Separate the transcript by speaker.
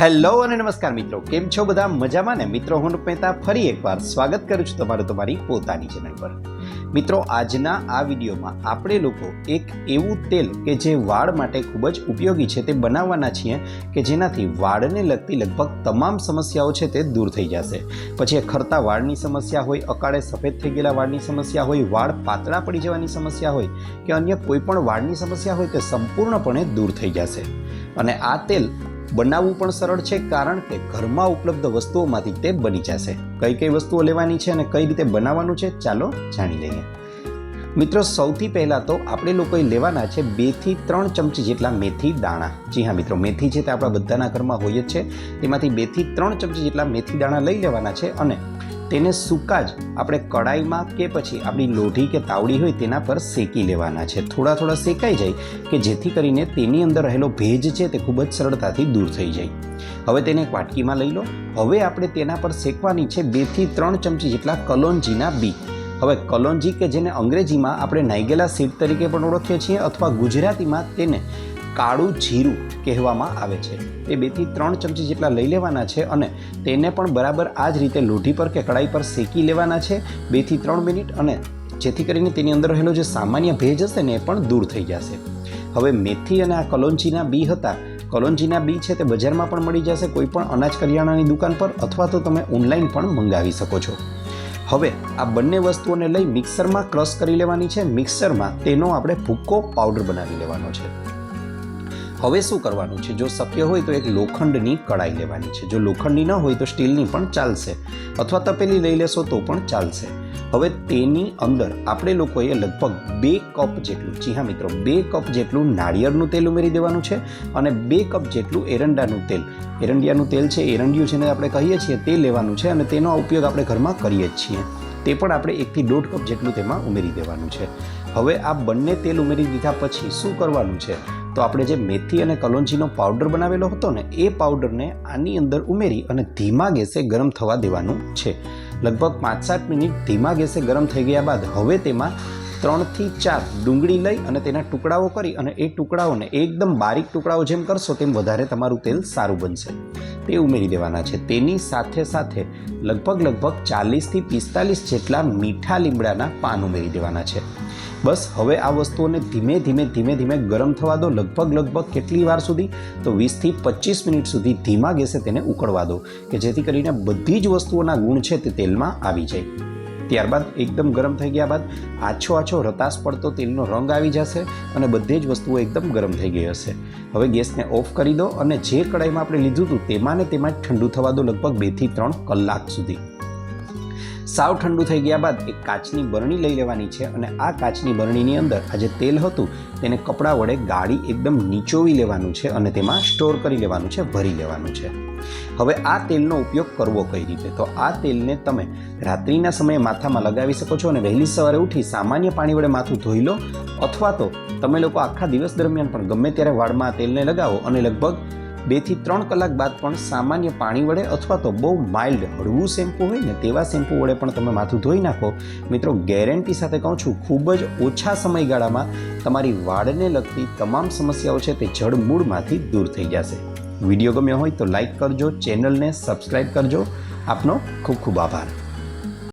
Speaker 1: Hello અને નમસ્કાર મિત્રો, કેમ છો બધા? મજામાં ને? મિત્રો, હું મહેતા ફરી એકવાર સ્વાગત કરું છું તમારું તમારી પોતાની ચેનલ પર. મિત્રો, આજના આ વિડીયોમાં આપણે લોકો એક એવું તેલ કે જે વાળ માટે ખૂબ જ ઉપયોગી છે તે બનાવવાના છીએ કે જેનાથી વાળને લગતી લગભગ તમામ સમસ્યાઓ છે તે દૂર થઈ જશે. પછી ખરતા વાળની સમસ્યા હોય, અકાળે સફેદ થઈ ગયેલા વાળની સમસ્યા હોય, વાળ પાતળા પડી જવાની સમસ્યા હોય કે અન્ય કોઈ પણ વાળની સમસ્યા હોય તે સંપૂર્ણપણે દૂર થઈ જશે. અને આ તેલ બનાવવું પણ સરળ છે, કારણ કે ઘરમાં ઉપલબ્ધ વસ્તુઓમાંથી તે બની જશે. કઈ કઈ વસ્તુઓ લેવાની છે અને કઈ રીતે બનાવવાનું છે, ચાલો જાણી લઈએ. મિત્રો, સૌથી પહેલાં તો આપણે લોકોએ લેવાના છે બેથી ત્રણ ચમચી જેટલા મેથી દાણા. જી હા, મિત્રો, મેથી છે તે આપણા બધાના ઘરમાં હોય જ છે. તેમાંથી બેથી ત્રણ ચમચી જેટલા મેથી દાણા લઈ લેવાના છે અને તેને સૂકા જ. આપણે કડાઈમાં કે પછી આપણી લોઢી કે તાવડી હોય તેના પર શેકી લેવાના છે. થોડા થોડા શેકાઈ જાય કે જેથી કરીને તેની અંદર રહેલો ભેજ છે તે ખૂબ જ સરળતાથી દૂર થઈ જાય. હવે તેને એક વાટકીમાં લઈ લો. હવે આપણે તેના પર શેકવાની છે બેથી ત્રણ ચમચી જેટલા કલોંજીના બી. હવે કલોંજી કે જેને અંગ્રેજીમાં આપણે નાઇગેલા સીડ તરીકે પણ ઓળખીએ છીએ અથવા ગુજરાતીમાં તેને કાળું જીરું કહેવામાં આવે છે. એ બેથી ત્રણ ચમચી જેટલા લઈ લેવાના છે અને તેને પણ બરાબર આ જ રીતે લોઢી પર કે કડાઈ પર શેકી લેવાના છે. બેથી ત્રણ મિનિટ અને જેથી કરીને તેની અંદર રહેલો જે સામાન્ય ભેજ હશે ને એ પણ દૂર થઈ જશે. હવે મેથી અને આ કલોંજીના બી હતા. કલોંજીના બી છે તે બજારમાં પણ મળી જશે કોઈ પણ અનાજ કરિયાણાની દુકાન પર અથવા તો તમે ઓનલાઈન પણ મંગાવી શકો છો. હવે આ બંને વસ્તુઓને લઈ મિક્સરમાં ક્રશ કરી લેવાની છે. મિક્સરમાં તેનો આપણે ભૂક્કો પાવડર બનાવી લેવાનો છે. હવે શું કરવાનું છે? જો શક્ય હોય તો એક લોખંડની કડાઈ લેવાની છે. જો લોખંડની ન હોય તો સ્ટીલની પણ ચાલશે. અથવા તપેલી લઈ લેશો તો પણ ચાલશે. હવે તેની અંદર આપણે લોકોએ લગભગ બે કપ જેટલું, જી હા મિત્રો, બે કપ જેટલું નાળિયેરનું તેલ ઉમેરી દેવાનું છે અને બે કપ જેટલું એરંડાનું તેલ. એરંડિયાનું તેલ છે, એરંડિયું છે ને આપણે કહીએ છીએ તે લેવાનું છે અને તેનો ઉપયોગ આપણે ઘરમાં કરીએ જ છીએ. તે પણ આપણે એકથી દોઢ કપ જેટલું તેમાં ઉમેરી દેવાનું છે. હવે આ બંને તેલ ઉમેરી દીધા પછી શું કરવાનું છે? તો આપણે જે મેથી અને કલોંજીનો પાવડર બનાવેલો હતો ને, એ પાવડરને આની અંદર ઉમેરી અને ધીમા ગેસે ગરમ થવા દેવાનું છે. લગભગ પાંચ સાત મિનિટ ધીમા ગેસે ગરમ થઈ ગયા બાદ હવે તેમાં ત્રણથી ચાર ડુંગળી લઈ અને તેના ટુકડાઓ કરી અને એ ટુકડાઓને એકદમ બારીક ટુકડાઓ જેમ કરશો તેમ વધારે તમારું તેલ સારું બનશે. તે ઉમેરી દેવાના છે. તેની સાથે સાથે લગભગ લગભગ ચાલીસથી પિસ્તાલીસ જેટલા મીઠા લીમડાના પાન ઉમેરી દેવાના છે. બસ, હવે આ વસ્તુઓને ધીમે ધીમે ધીમે ધીમે ગરમ થવા દો. લગભગ લગભગ કેટલી વાર સુધી? તો વીસથી પચીસ મિનિટ સુધી ધીમા ગેસે તેને ઉકળવા દો, કે જેથી કરીને બધી જ વસ્તુઓના ગુણ છે તે તેલમાં આવી જાય. ત્યારબાદ એકદમ ગરમ થઈ ગયા બાદ આછો આછો રતાશ પડતો તેલનો રંગ આવી જશે અને બધી જ વસ્તુઓ એકદમ ગરમ થઈ ગઈ હશે. હવે ગેસને ઓફ કરી દો અને જે કડાઈમાં આપણે લીધું હતું તેમાં ને તેમાં ઠંડુ થવા દો લગભગ બેથી ત્રણ કલાક સુધી. સાવ ઠંડુ થઈ ગયા બાદ એક કાચની બરણી લઈ લેવાની છે અને આ કાચની બરણીની અંદર આ જે તેલ હતું, તેને કપડાં વડે ગાળી એકદમ નીચોવી લેવાનું છે અને તેમાં સ્ટોર કરી લેવાનું છે, ભરી લેવાનું છે. હવે આ તેલનો ઉપયોગ કરવો કઈ રીતે? તો આ તેલને તમે રાત્રિના સમયે માથામાં લગાવી શકો છો અને વહેલી સવારે ઉઠી સામાન્ય પાણી વડે માથું ધોઈ લો, અથવા તો તમે લોકો આખા દિવસ દરમિયાન પણ ગમે ત્યારે વાળમાં તેલને લગાવો અને લગભગ બેથી ત્રણ કલાક બાદ પણ સામાન્ય પાણી વડે અથવા તો બહુ માઇલ્ડ હળવું શેમ્પૂ હોય ને તેવા શેમ્પૂ વડે પણ તમે માથું ધોઈ નાખો. મિત્રો, ગેરંટી સાથે કહું છું, ખૂબ જ ઓછા સમયગાળામાં તમારી વાળને લગતી તમામ સમસ્યાઓ છે તે જડ મૂળમાંથી દૂર થઈ જશે. વીડિયો ગમ્યો હોય તો લાઇક કરજો, ચેનલને સબસ્ક્રાઈબ કરજો. આપનો ખૂબ ખૂબ આભાર.